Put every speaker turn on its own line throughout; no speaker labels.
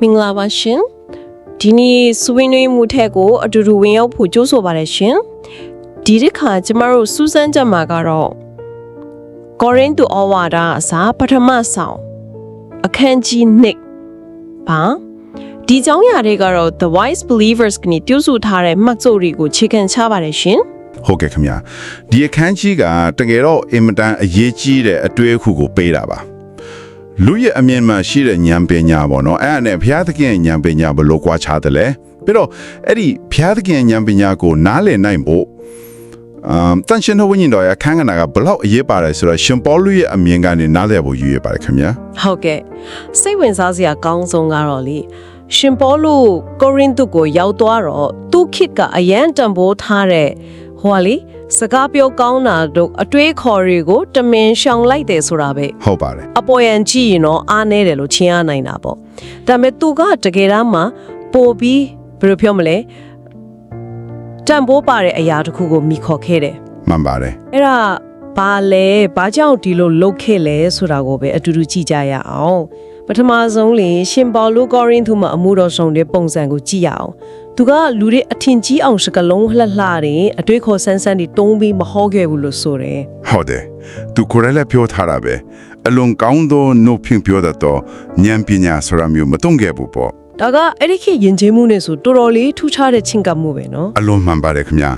မင်္ဂလာပါရှင်ဒီနေ့ဆွေးနွေးမှုထက်ကိုအတူတူဝင်ရောက်ဖို့ကြိုးဆိုပါတယ်ရှင်ဒီတစ်ခါကျမတို့စူးစမ်းကြမှာကတော့ကောရိန္သုဩဝါဒအစာပထမဆောင်အခန်းကြီး1ပါဒီကြောင်းရာတွေကတော့ The Wise Believers ကနေပြုစုထားတဲ့မှတ်စုပ်တွေကိုခြေခံချပါတယ်ရှင်
ဟုတ်ကဲ့ခင်ဗျာဒီအခန်းကြီးကတကယ်တော့အင်မတန်အရေးကြီးတဲ့အတွေ့အခုကိုပေးတာပါ လူရဲ့အမြင်မှာရှိတဲ့ဉာဏ်ပညာပေါ့နော်အဲ့ဒါနဲ့ဘုရားသခင်ရဲ့ဉာဏ်ပညာဘယ်လိုကွာခြားတယ်လဲပြီးတော့အဲ့ဒီဘုရားသခင်ရဲ့ဉာဏ်ပညာကိုနားလည်နိုင်ဖို့အမ်တန်ရှင်တော်ဝိညာဉ်တော်ရဲ့အခန်းကဏ္ဍကဘယ်လောက်အရေးပါတယ်ဆိုတော့ရှင်ပေါလုရဲ့အမြင်ကနေနားလည်ဖို့ရည်ရပါတယ်ခင်ဗျာ
ဟုတ်ကဲ့စိတ်ဝင်စားစရာကောင်းဆုံးကတော့လေရှင်ပေါလုကိုရိန္သုကိုရောက်သွားတော့သူ့ခေတ်ကအရန်တံပိုးထားတဲ့ ဟိုကလေစကားပြောကောင်းတာတို့အတွေးခေါ်တွေကိုတမင်ရှောင်လိုက်တယ်ဆိုတာပဲ
ဟုတ်ပါတယ်
အပေါ်ယံကြည့်ရင်တော့အားနေတယ်လို့ချင်းရနိုင်တာပေါ့ဒါပေမဲ့သူကတကယ်တမ်းမှာပို့ပြီးဘယ်လိုပြောမလဲတံပိုးပါတဲ့အရာတစ်ခုကိုမိခေါ်ခဲ့တယ်
မှန်ပါတယ်
အဲ့ဒါဘာလဲဘာကြောင့်ဒီလိုလုပ်ခဲ့လဲဆိုတာကိုပဲအတူတူကြည့်ကြရအောင်ပထမဆုံးလေရှင်ပေါလုကောရိန္သုမှာအမှုတော်ဆောင်တဲ့ပုံစံကိုကြည့်ရအောင် သူကလူတွေအထင်ကြီးအောင်စကလုံးလှလှတွေအတွေးခေါ်ဆန်းဆန်းတွေတုံးပြီးမဟောခဲ့ဘူးလို့ဆိုတယ်
ဟုတ်တယ်သူကိုယ်တိုင်လည်းပြောထားတာပဲအလွန်ကောင်းသောနှုတ်ဖြင့်ပြောတတ်သောဉာဏ်ပညာဆိုတာမျိုးမတုံ့ခဲ့ဘူးပေါ့
ဒါကအဲ့ဒီခေတ်ယဉ်ကျေးမှုနဲ့ဆိုတော်တော်လေးထူးခြားတဲ့ချင်းကပ်မှုပဲနော်
အလွန်မှန်ပါတယ်ခင်ဗျာ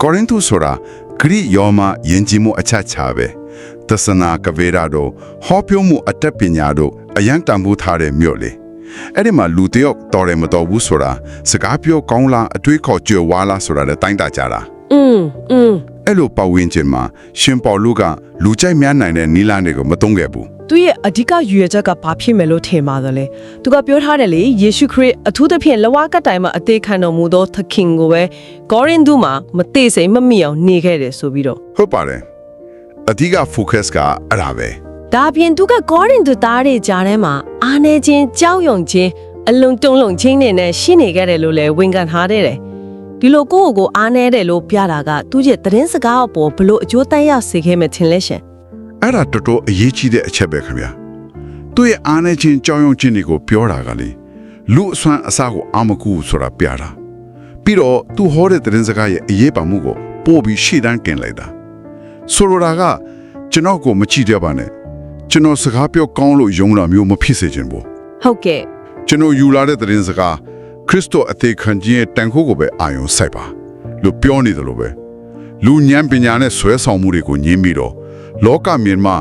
ကောရိန္သုဆိုတာဂရိယောမယဉ်ကျေးမှုအချက်ချာပဲသစ္စနာကဗေဒတို့ဟောပြောမှုအတတ်ပညာတို့အယံတန်ဖိုးထားတဲ့မြို့လေ အဲ့ဒီမှာလူတယောက်တော်တယ်မတော်ဘူးဆိုတာစကားပြောကောင်းလားအတွေးခေါ်ကြွယ်ဝါလားဆိုတာလည်းတိုင်းတာကြတာ
อืมอืม
အဲ့လိုပတ်ဝန်းကျင်မှာရှင်ပေါလုကလူကြိုက်များနိုင်တဲ့နီလာတွေကိုမတုံးခဲ့ဘူး
သူရဲ့အဓိကရွေချက်ကဘာဖြစ်မယ်လို့ထင်ပါတယ်လေသူကပြောထားတယ်လေယေရှုခရစ်အထူးသဖြင့်လဝကတိုင်မှာအသေးခံတော်မူသောသခင်ကိုပဲဂေါရင်ဒူမှာမသေးစိမ်မမိအောင်နေခဲ့တယ်ဆိုပြီးတော့
ဟုတ်ပါတယ်အဓိက focus ကအဲ့ဒါပဲ
ဒါပြင်သူကဂေါရင်ဒူသားတွေကြားထဲမှာအာနေခြင်းကြောက်ရွံ့ခြင်းအလွန်တုံ့လုံခြင်းတွေနဲ့ရှိနေခဲ့တယ်လို့လည်းဝန်ခံထားတယ်တဲ့ဒီလိုကိုယ့်ကိုယ်ကိုအားနေတယ်လို့ပြတာကသူရဲ့သတင်းစကားအပေါ်ဘလို့အကျိုးတန်းရစေခဲ့မယ်ထင်လဲရှင်
အဲ့ဒါတော်တော်အရေးကြီးတဲ့အချက်ပဲခင်ဗျာသူ့ရဲ့အားနေခြင်းကြောင်းရုံခြင်းတွေကိုပြောတာကလေလူအစွမ်းအစကိုအာမကူဆိုတာပြတာပြီးတော့သူဟောတဲ့သတင်းစကားရဲ့အရေးပါမှုကိုပို့ပြီးရှေ့တန်းတင်လိုက်တာဆိုလိုတာကကျွန်တော်ကိုမကြည့်ရပါနဲ့ ကျွန်တော်စကားပြောကောင်းလို့ယုံတာမျိုးမဖြစ်စေချင်ဘူး
ဟုတ်ကဲ့
ကျွန်တော်ယူလာတဲ့သတင်းစကားခရစ်တော်အသေးခံခြင်းရဲ့တန်ခိုးကိုပဲအာရုံစိုက်ပါလို့ပြောနေတယ်လို့ပဲလူဉာဏ်ပညာနဲ့ဆွဲဆောင်မှုတွေကိုညင်းပြီးတော့လောကမြင်မှာ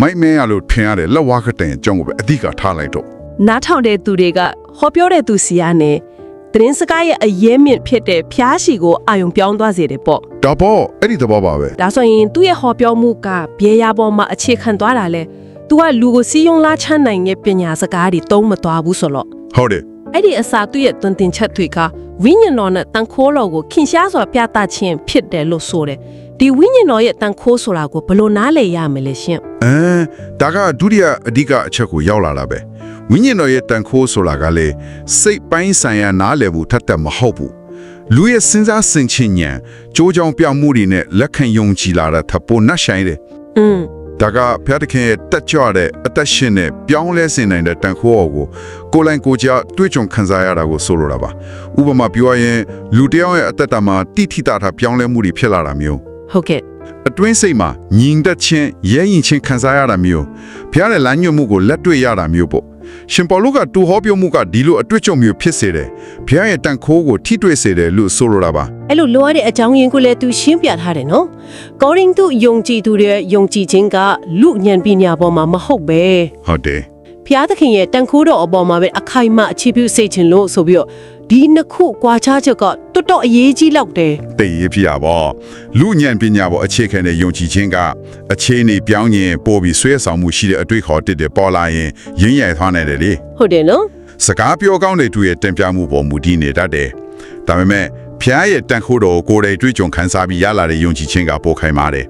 မိုက်မဲရလို့ထင်ရတဲ့လက်ဝါးကတိုင်အကြောင်းကိုပဲအဓိကထားလိုက်တော့
နားထောင်တဲ့သူတွေကဟောပြောတဲ့သူစီကနေသတင်းစကားရဲ့အရေးမြင့်ဖြစ်တဲ့ဖျားရှိကိုအာယုံပြောင်းသွားစေတယ်ပေါ့
ဒါပေါ့အဲ့ဒီသဘောပါပဲ
ဒါဆိုရင်သူ့ရဲ့ဟောပြောမှုကဘဲရပေါ်မှာအခြေခံသွားတာလေ သူကလူကိုစီးယုံလာချမ်းနိုင်ရဲ့ပညာစကားတွေတုံးမသွားဘူးဆိုတော့
ဟုတ်တယ်
အဲ့ဒီအစာသူ့ရဲ့တွင်တင်ချက်တွေကဝိညာဉ်တော်နဲ့တန်ခိုးတော်ကိုခင်ရှားစွာပြသခြင်းဖြစ်တယ်လို့ဆိုတယ်ဒီဝိညာဉ်တော်ရဲ့တန်ခိုးဆိုတာကိုဘယ်လိုနားလည်ရမလဲရှင်
အဲဒါကဒုတိယအဓိကအချက်ကိုရောက်လာတာပဲဝိညာဉ်တော်ရဲ့တန်ခိုးဆိုတာကလေစိတ်ပိုင်းဆိုင်ရာနားလည်ဖို့ထက်တဲ့မဟုတ်ဘူးလူရဲ့စဉ်းစားဆင်ခြင်ဉာဏ်ကြိုးကြောင်ပြောင်းမှုတွေနဲ့လက်ခံယုံကြည်လာတာထပ်ပေါ်နှက်ဆိုင်တယ်
อืม
ဒါကဖျားတခင်ရဲ့တက်ကြွတဲ့အသက်ရှင်တဲ့ပြောင်းလဲစင်နိုင်တဲ့တန်ခိုးအော်ကိုကိုယ်လိုင်းကိုယ်ကြတွေ့ကြုံခံစားရတာကိုဆိုလိုတာပါဥပမာပြောရရင်လူတစ်ယောက်ရဲ့အသက်တာမှာတိထိတာထားပြောင်းလဲမှုတွေဖြစ်လာတာမျိုး
ဟုတ်ကဲ့
အတွင်းစိတ်မှာညီင်သက်ခြင်းရဲရင်ချင်းခံစားရတာမျိုးဖျားတဲ့လမ်းညွှန်မှုကိုလက်တွေ့ရတာမျိုးပေါ့ ရှင်ပေါလုကတူဟောပြောမှုကဒီလိုအတွေ့အကြုံမျိုးဖြစ်စေတယ်ဖျားရဲ့တန်ခိုးကိုထိတွေ့စေတယ်လို့ဆိုလိုတာပါ
အဲ့လိုလိုရတဲ့အကြောင်းရင်းကိုလည်းသူရှင်းပြထားတယ်နော်။ကောရင်သူယုံကြည်သူတွေယုံကြည်ခြင်းကလူဉာဏ်ပညာပေါ်မှာမဟုတ်ပဲ
ဟုတ်တယ်။
ဖျားသခင်ရဲ့တန်ခိုးတော်အပေါ်မှာပဲအခိုင်အမာအခြေပြုစေခြင်းလို့ဆိုပြီးတော့ ဒီနှစ်ခုကွာခြားချက်ကတော်တော်အရေးကြီးလောက်တယ်
တည်ရဖြစ်ရပါလူဉဏ်ပညာပေါ်အခြေခံတဲ့ယုံကြည်ခြင်းကအခြေအနေပြောင်းရင်ပို့ပြီးဆွဲဆောင်မှုရှိတဲ့အတွေ့ခေါ်တစ်တဲ့ပေါ်လာရင်ရင်းရိုင်သွားနိုင်တယ်လေ
။ဟုတ်တယ်နော်
စကားပြောကောင်းတဲ့သူရဲ့တင်ပြမှုပေါ်မူတည်နေတတ်တယ်ဒါပေမဲ့ဖျားရဲ့တန်ခိုးတော်ကိုကိုယ်တိုင်တွေ့ကြုံခံစားပြီးရလာတဲ့ယုံကြည်ခြင်းကပိုခိုင်ပါတယ်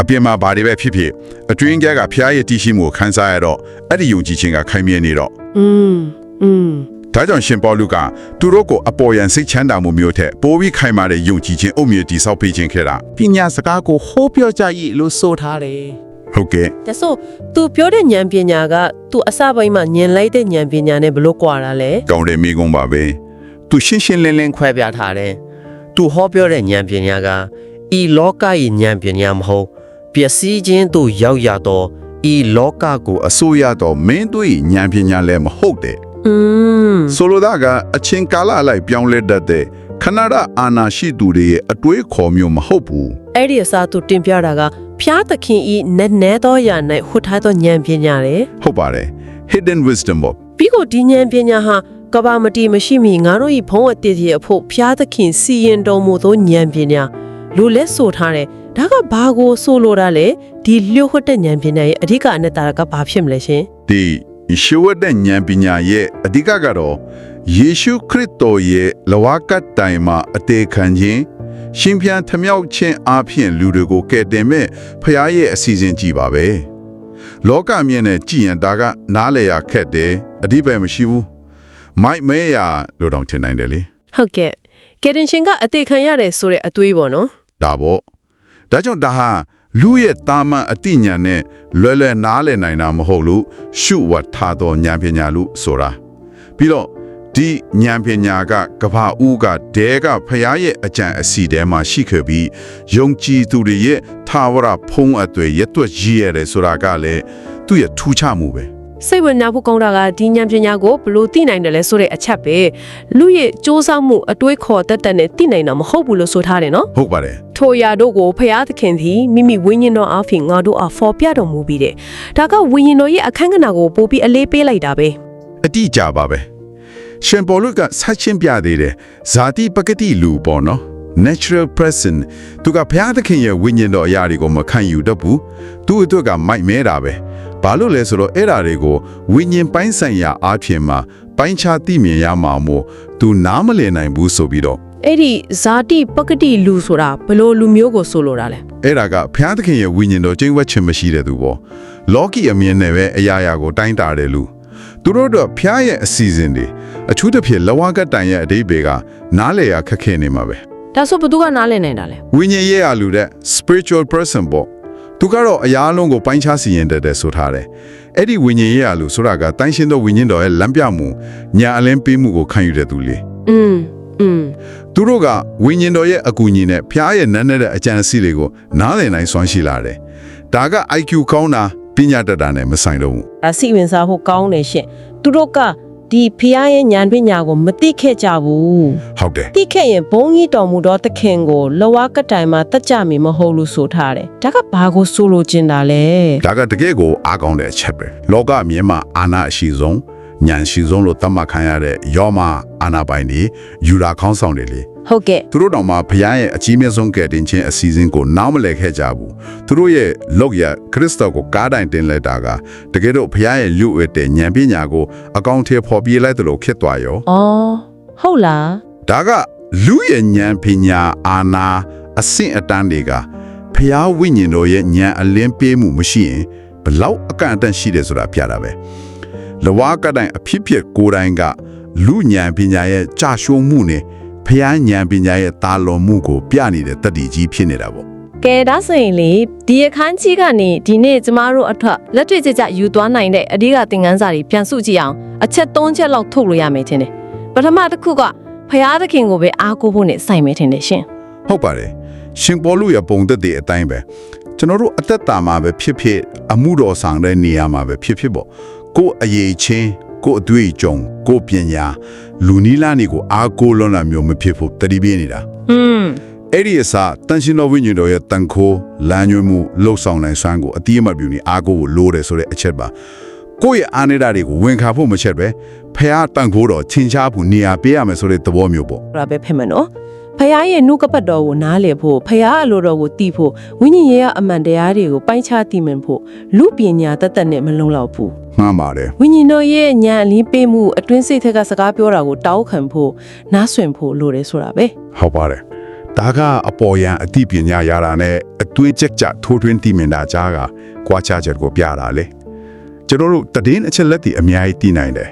အပြင်မှာဘာတွေပဲဖြစ်ဖြစ်အတွင်းကကဖျားရဲ့တည်ရှိမှုကိုခံစားရတော့အဲ့ဒီယုံကြည်ခြင်းကခိုင်မြဲနေတော့
။อืมอืม
ဒါကြောင့်ရှင်ပေါလုကသူတို့ကိုအပေါ်ယံစိတ်ချမ်းသာမှုမျိုးထက်ပိုပြီးခိုင်မာတဲ့ယုံကြည်ခြင်းအုတ်မြစ်တိဆောက်ပေးခြင်းခဲ့တာ
ပညာစကားကိုဟောပြောကြ၏လို့ဆိုထားတယ်
ဟု ဟုတ်ကဲ့
ဒါဆို तू ပြောတဲ့ဉာဏ်ပညာက तू အစပိုင်းမှာဉာဏ်လိုက်တဲ့ဉာဏ်ပညာနဲ့ဘယ်လို့ကွာတာလဲ
ကောင်းတယ်မိကုန်းပါပဲသူရှင်းရှင်းလင်းလင်း
ခွဲပြထားတယ်။သူဟောပြောတဲ့ဉာဏ်ပညာကဤလောကရဲ့ဉာဏ်ပညာမဟုတ်ပျက်စီးခြင်းသို့ရောက်ရသောဤလောကကို
ကိုအစိုးရတော့မင်းတို့ဉာဏ်ပညာလည်းမဟုတ်တဲ့
อืม
ဆိုလိုတာကအချင်းကာလအလိုက်ပြောင်းလဲတတ်တဲ့ခဏရအာနာရှိသူတွေရဲ့အတွေးခေါ်မျိုးမဟုတ်ဘူး
အဲ့ဒီအစား तू တင်ပြတာကဖျားသခင်ဤနက်နဲသောယာ၌ဟွတ်ထားသောဉာဏ်ပညာလေ
ဟုတ်ပါတယ် hidden wisdom ပေါ့
ပြီးကိုဒီဉာဏ်ပညာဟာကဘာမတီမရှိမီငါတို့ဤဘုံအတည်တည်းအဖို့ဖျားသခင်စီရင်တော်မူသောဉာဏ်ပညာလူလဲဆိုထားတယ်ဒါကဘာကိုဆိုလိုတာလဲဒီလျှို့ဝှက်တဲ့ဉာဏ်ပညာရဲ့အဓိကအနှစ်သာရကဘာဖြစ်မလဲရှင်
ဒီ ရှုဝတ်တဲ့ဉာဏ်ပညာရဲ့အဓိကကတော့ယေရှုခရစ်တော်ရဲ့လဝကတ်တိုင်မှာအသေးခံခြင်းရှင်ပြန်ထမြောက်ခြင်းအပြင်လူတွေကိုကယ်တင်မဲ့ဖခင်ရဲ့အစီအစဉ်ကြီးပါပဲလောကအမြင်နဲ့ကြည်ရင်ဒါကနားလေရခက်တယ်အဓိပ္ပာယ်မရှိဘူးမိုက်မဲရလို့တောင်ထင်နိုင်တယ်လေ
ဟုတ်ကဲ့ကယ်တင်ရှင်ကအသေးခံရတယ်ဆိုတဲ့အတွေးပေါ့နော်
ဒါပေါ့ဒါကြောင့်ဒါဟာ လူရဲ့တာမန်အတိညာနဲ့လွယ်လွယ်နားလည်နိုင်တာမဟုတ်လို့ရှုဝတ်ထားသောဉာဏ်ပညာလို့ဆိုတာပြီးတော့ဒီဉာဏ်ပညာကကဘာဦးကဒဲကဖရားရဲ့အကြံအစီထဲမှာရှိခဲ့ပြီးယုံကြည်သူတွေရဲ့သာဝရဖုံးအသွေးရက်တွက်ရည်ရတယ်ဆိုတာကလည်းသူ့ရဲ့ထူးခြားမှုပဲ
စိတ်ဝင်စားဖို့ကောင်းတာကဒီဉာဏ်ပညာကိုဘယ်လို့သိနိုင်တယ်လဲဆိုတဲ့အချက်ပဲလူရဲ့စ조사မှုအတွေးခေါ်တတ်တဲ့နဲ့သိနိုင်တာမဟုတ်ဘူးလို့ဆိုထားတယ်နော်
ဟုတ်ပါတယ်
ထိုရာတို့ကိုဖျားသခင်သည်မိမိဝိညာဉ်တော်အဖင်ငါတို့အားဖော်ပြတော်မူပြီးတဲ့ဒါကဝိညာဉ်တော်ရဲ့အခန်းကဏ္ဍကိုပို့ပြီးအလေးပေးလိုက်တာပဲ
အတိအကျပါပဲရှင်ပေါ်လုကဆက်ချင်းပြသေးတယ်ဇာတိပကတိလူပေါ့နော် natural person သူကဘုရားသခင်ရဲ့ဝိညာဉ်တော်အရာတွေကိုမခံယူတတ်ဘူးသူ့အတွက်ကမိုက်မဲတာပဲဘာလို့လဲဆိုတော့အဲ့ဓာတွေကိုဝိညာဉ်ပိုင်းဆိုင်ရာအားဖြင့်မှာပိုင်းခြားသိမြင်ရမှာမို့သူနားမလည်နိုင်ဘူးဆိုပြီးတော့
အဲ့ဒီဇာတိပကတိလူဆိုတာဘယ်လို့လူမျိုးကိုဆိုလိုတာလဲ
အဲ့ဒါကဘုရားသခင်ရဲ့ဝိညာဉ်တော်ကျင့်ဝတ်ခြင်းမရှိတဲ့သူပေါ့လောကီအမြင်နဲ့ပဲအရာရာကိုတိုင်းတာတယ်လူသူတို့တော့ဘုရားရဲ့အစီအစဉ်တွေအထူးသဖြင့်လဝကတိုင်ရဲ့အတိတ်တွေကနားလေရခက်ခဲနေမှာပဲ
ဒါဆိုဘသူကနားလည်နိုင်တာလဲ
ဝိညာဉ်ရေးရလူတဲ့ spiritual person ပေါ့သူကတော့အရာအလုံးကိုပိုင်းခြားစီရင်တတ်တယ်ဆိုထားတယ်အဲ့ဒီဝိညာဉ်ရေးရလူဆိုတာကတိုင်းရှင်းသောဝိညာဉ်တော်ရဲ့လမ်းပြမှုညာအလင်းပေးမှုကိုခံယူတဲ့သူလေ
อืมอืม
သူတို့ကဝိညာဉ်တော်ရဲ့အကူအညီနဲ့ဖျားရဲ့နန်းနဲ့တဲ့အကြံအစီတွေကိုနားလည်နိုင်စွမ်းရှိလာတယ်ဒါက IQ ကောင်းတာပညာတတ်တာနဲ့မဆိုင်တော့ဘူး
အစိဝင်စားဖို့ကောင်းတယ်ရှင်သူတို့က ဒီဖျားရဲ့ဉာဏ်ပညာကိုမသိခဲ့ကြဘူး
ဟုတ်တယ်
သိခဲ့ရင်ဘုံကြီးတော်မူသောသခင်ကိုလဝကတိုင်မှာတက်ကြမီမဟုတ်လို့ဆိုထားတယ်ဒါကဘာကိုဆိုလိုချင်တာလဲ
ဒါကတကယ်ကိုအားကောင်းတဲ့အချက်ပဲလောကအမြင်မှာအာနာအရှိဆုံးဉာဏ်ရှိဆုံးလို့သတ်မှတ်ခံရတဲ့ယောမအာနာပိုင်နေယူရာခေါင်းဆောင်တယ်လေ
ဟုတ်ကဲ့
သူတို့တောင်မှဘုရားရဲ့အကြီးမြတ်ဆုံးကယ်တင်ခြင်းအစီအစဉ်ကိုနားမလည်ခဲ့ကြဘူးသူတို့ရဲ့လောက်ရခရစ်တော်ကိုကားတိုင်တင်လက်တာကတကယ်တော့ဘုရားရဲ့လူဝဲတဲ့ဉာဏ်ပညာကိုအကောင့်ထဲပေါ်ပြေးလိုက်တယ်လို့ဖြစ်သွားရော
ဩဟုတ်လား
ဒါကလူရဲ့ဉာဏ်ပညာအာနာအဆင့်အတန်းတွေကဘုရားဝိညာဉ်တော်ရဲ့ဉာဏ်အလင်းပေးမှုမရှိရင်ဘလောက်အကန့်အသတ်ရှိတယ်ဆိုတာပြတာပဲလဝါကတိုင်အဖြစ်ဖြစ်ကိုယ်တိုင်ကလူဉာဏ်ပညာရဲ့ကြာရှုံးမှုနဲ့ ဘုရားဉာဏ်ပညာရဲ့တာလွန်မှုကိုပြနေတဲ့တတိကြီးဖြစ်နေတာပေါ့
ကဲဒါဆိုရင်လေဒီအခန်းကြီးကနေဒီနေ့ကျမတို့အထက်လက်တွေ့ကြကြယူသွားနိုင်တဲ့အဓိကသင်ခန်းစာတွေပြန်စုကြည့်အောင်အချက်၃ချက်လောက်ထုတ်လို့ရမယ်ထင်တယ်ပထမတစ်ခုကဖျားသခင်ကိုပဲအားကိုးဖို့နဲ့ဆိုင်မယ်ထင်တယ်ရှင်
ဟုတ်ပါတယ်ရှင်ပေါ်လူရဲ့ပုံသက်တဲ့အတိုင်းပဲကျွန်တော်တို့အသက်တာမှာပဲဖြစ်ဖြစ်အမှုတော်ဆောင်တဲ့နေရာမှာပဲဖြစ်ဖြစ်ပေါ့ကိုယ်အရေးချင်း ကိုယ်အတွေ့အကြုံကိုယ်ပညာလူနီလာနေကိုအားကိုးလွန်တာမျိုးမဖြစ်ဖို့တတိပေးနေတာ
ဟွန်း
အဲ့ဒီအစားတန်ရှင်တော်ဝိညာဉ်တော်ရဲ့တန်ခိုးလမ်းညွှန်မှုလှုပ်ဆောင်နိုင်စွမ်းကိုအတိအမှတ်ပြုနေအားကိုးကိုလိုတယ်ဆိုတဲ့အချက်ပါကိုယ့်ရဲ့အာနေတာတွေကိုဝန်ခံဖို့မချက်ပဲဖះတန်ခိုးတော်ချင်းချားဖို့နေရာပေးရမယ်ဆိုတဲ့သဘောမျိုးပေါ့
ဒါပဲဖြစ်မယ်နော် ဖယားရဲ့နှုတ်ကပတ်တော်ကိုနားလည်ဖို့ဖယားအလိုတော်ကိုသိဖို့ဝိညာဉ်ရေးအမှန်တရားတွေကိုပိုင်းခြားသိမြင်ဖို့လူပညာတတ်တတ်နဲ့မလုံလောက်ဘူး
မှန်ပါတယ်
ဝိညာဉ်တော်ရဲ့ဉာဏ်အလင်းပေးမှုအတွင်းစိတ်ထက်ကစကားပြောတာကိုတောက်ခံဖို့နားဆွင့်ဖို့လိုတယ်ဆိုတာပဲ
ဟုတ်ပါတယ်ဒါကအပေါ်ယံအသိပညာရတာနဲ့အတွေ့အကြက်ကြထိုးထွင်းသိမြင်တာကြားကကွာခြားချက်ကိုပြတာလေကျွန်တော်တို့တည်င်းအချက်လက်တွေအများကြီးသိနိုင်တယ်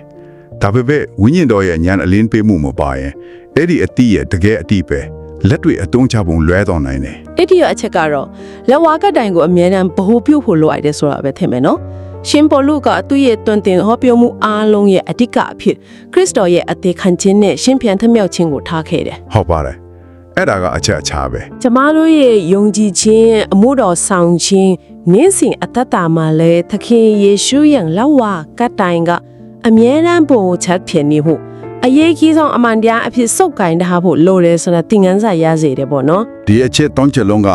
ဒါပေမဲ့ဝိညာဉ်တော်ရဲ့ဉာဏ်အလင်းပေးမှုမပါရင်အဲ့ဒီအတိရဲ့တကယ်အတိပဲလက်တွေအတုံးချပုံလွဲတော်နိုင်တယ်
တတိယအချက်ကတော့လက်ဝါးကတိုင်ကိုအမြဲတမ်းဗဟုပြုတ်ဖို့လိုအပ်တယ်ဆိုတာပဲထင်မယ်နော်ရှင်ပေါလုကသူ့ရဲ့တွင်တင်ဟောပြောမှုအားလုံးရဲ့အဓိကအဖြစ်ခရစ်တော်ရဲ့အသေးခံခြင်းနဲ့ရှင်ပြန်ထမြောက်ခြင်းကိုထားခဲ့တယ်
ဟုတ်ပါတယ်အဲ့ဒါကအချက်အခြားပဲ
ကျမတို့ရဲ့ယုံကြည်ခြင်းအမှုတော်ဆောင်ခြင်းနေ့စဉ်အသက်တာမှာလဲသခင်ယေရှုရဲ့လက်ဝါးကတိုင်က အမြဲတမ်းပုံချက်ဖြစ်နေမှုအရေးကြီးဆုံးအမှန်တရားအဖြစ်စုပ်ကိုင်ထားဖို့လိုတယ်ဆိုတာသင်ခန်းစာရစေတယ်ပေါ့နော်
ဒီအချက်တောင်းချက်လုံးက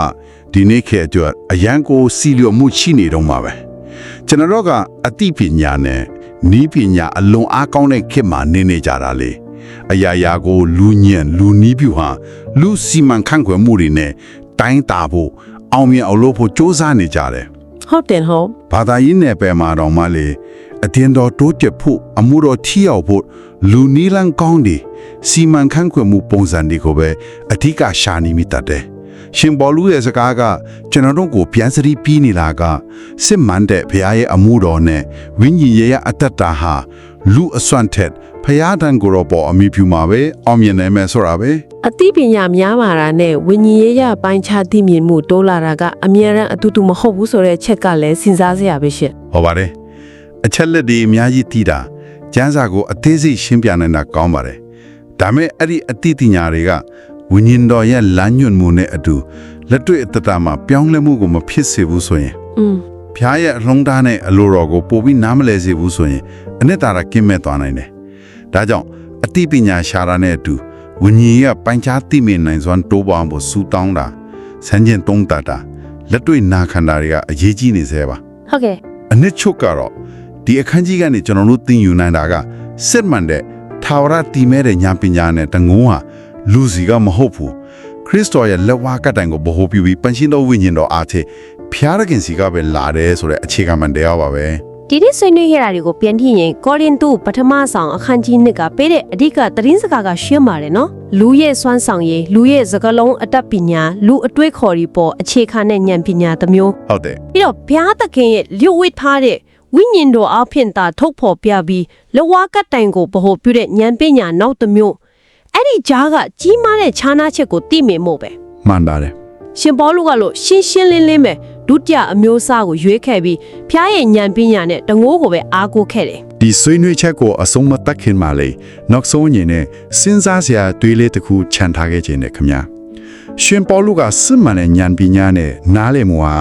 ဒီနေ့ခေတ်အတွက်အရန်ကိုစီလျော်မှုရှိနေတော့မှာပဲကျွန်တော်တို့ကအသိပညာနဲ့နီးပညာအလွန်အားကောင်းတဲ့ခေတ်မှာနေနေကြတာလေအရာရာကိုလူညံ့လူနီးပြူဟာလူစီမံခန့်ခွဲမှုတွေနဲ့တိုင်းတာဖို့အောင်မြင်အောင်လုပ်ဖို့စ조사နေကြတယ်
ဟုတ်တယ်ဟုတ်
ဘာသာရေးနယ်ပယ်မှာတော့မှလေ အတင်းတော်တိုးတက်ဖို့အမှုတော်ထီရောက်ဖို့လူနီလန်ကောင်းဒီစီမံခန့်ခွဲမှုပုံစံတွေကိုပဲအထူးကရှာနေမိတတ်တယ်ရှင်ဘောလူရဲ့စကားကကျွန်တော်တို့ကိုပြန်စရီပြီးနေတာကစစ်မှန်တဲ့ဘုရားရဲ့အမှုတော်နဲ့ဝိညာဉ်ရဲ့အတ္တတာဟာလူအစွမ်းထက်ဘုရားတန်ကိုယ်တော်ပေါ်အမိပြုမှာပဲအောင်မြင်နိုင်မယ်ဆိုတာပဲ
အသိပညာများမာတာနဲ့ဝိညာဉ်ရေးရပိုင်းခြားသိမြင်မှုတိုးလာတာကအမြဲတမ်းအတူတူမဟုတ်ဘူးဆိုတဲ့ချက်ကလည်းစဉ်းစားစရာပဲရှင့်
ဟောပါတယ် အချက်လက်တွေအများကြီးတည်တာကျမ်းစာကိုအသေးစိတ်ရှင်းပြနိုင်တာကောင်းပါတယ်ဒါမဲ့အဲ့ဒီအတိအညာတွေကဝိညာဉ်တော်ရဲ့လမ်းညွှန်မှုနဲ့အတူလက်တွေ့အတ္တတာမှာပြောင်းလဲမှုကိုမဖြစ်စေဘူးဆိုရင်
อืม
ဖျားရဲ့အလုံးသားနဲ့အလိုတော်ကိုပို့ပြီးနားမလည်စေဘူးဆိုရင်အနှစ်သာရကင်းမဲ့သွားနိုင်တယ်ဒါကြောင့်အတိပညာရှာတာနဲ့အတူဝိညာဉ်ရဲ့ပိုင်းခြားသိမြင်နိုင်စွမ်းတိုးပွားဖို့စူတောင်းတာစံကျင်သုံးတတ်တာလက်တွေ့နာခံတာတွေကအရေးကြီးနေသေးပါ
ဟုတ်ကဲ့
အနှစ်ချုပ်ကတော့ ဒီအခန်းကြီးကနေကျွန်တော်တို့သင်ယူနိုင်တာကစစ်မှန်တဲ့ထာဝရတည်မဲ့တဲ့ဉာဏ်ပညာနဲ့တငုံးဟာလူစီကမဟုတ်ဘူးခရစ်တော်ရဲ့လက်ဝါးကတိုင်ကိုဗဟိုပြုပြီးပန်ရှင်းတော်ဝိညာဉ်တော်အားဖြင့်ဖျားရခင်စီကပဲလာတယ်ဆိုတဲ့အခြေခံမှန်တရားပါပဲ
ဒီနေ့ဆွေးနွေးခဲ့တာတွေကိုပြန်ကြည့်ရင်ကောရိန္သုပထမဆောင်အခန်းကြီး1ကပေးတဲ့အဓိကသတင်းစကားကရှင်းပါတယ်နော်လူရဲ့စွမ်းဆောင်ရည်လူရဲ့စကားလုံးအတတ်ပညာလူအတွေ့ခေါ်ရီပေါ်အခြေခံတဲ့ဉာဏ်ပညာတစ်မျိုး
ဟုတ်တယ်
ပြီးတော့ဘုရားသခင်ရဲ့လျှို့ဝှက်ထားတဲ့ ဝိညာဉ်တော်အဖင်သာထုတ်ဖော်ပြပြီးလဝါကတ်တိုင်ကိုဗဟိုပြုတဲ့ဉာဏ်ပညာနောက်တစ်မျိုးအဲ့ဒီကြားကကြီးမားတဲ့ခြားနာချက်ကိုသိမြင်ဖို့ပဲ
မှန်ပါတယ်
ရှင်ဘောလူကလို့ရှင်းရှင်းလင်းလင်းပဲဒုတိယအမျိုးအစားကိုရွေးခဲ့ပြီးဖျားရဲ့ဉာဏ်ပညာနဲ့တငိုးကိုပဲအားကိုးခဲ့တယ်
ဒီဆွေးနွေးချက်ကိုအဆုံးမတတ်ခင်မှာလေနောက်ဆုံးအနေနဲ့စဉ်းစားစရာတွေးလေးတစ်ခုခြံထားခဲ့ခြင်းနဲ့ခင်ဗျာရှင်ပေါလုကစစ်မှန်တဲ့ဉာဏ်ပညာနဲ့နားလည်မှုဟာ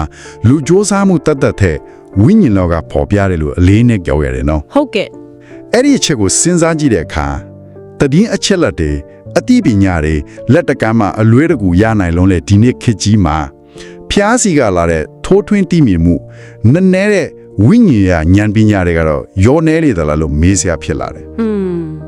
လူစ조사မှုတတ်တတ်တဲ့ ဝိညာဉ်တော်ကပေါ်ပြတယ်လို့အလေးနဲ့ပြောရတယ်နော်
ဟုတ်ကဲ့
အဲ့ဒီအချက်ကိုစဉ်းစားကြည့်တဲ့အခါတည်င်းအချက်လက်တွေအတိပညာတွေလက်တကမ်းမှာအလွဲတကူရနိုင်လုံးလေဒီနေ့ခေတ်ကြီးမှာဖျားစီကလာတဲ့ထိုးထွင်းတည်မြင်မှုနည်းနည်းတဲ့ဝိညာဉ်ရဉာဏ်ပညာတွေကတော့ရောနေလေသလားလို့မေးစရာဖြစ်လာတယ်
อืม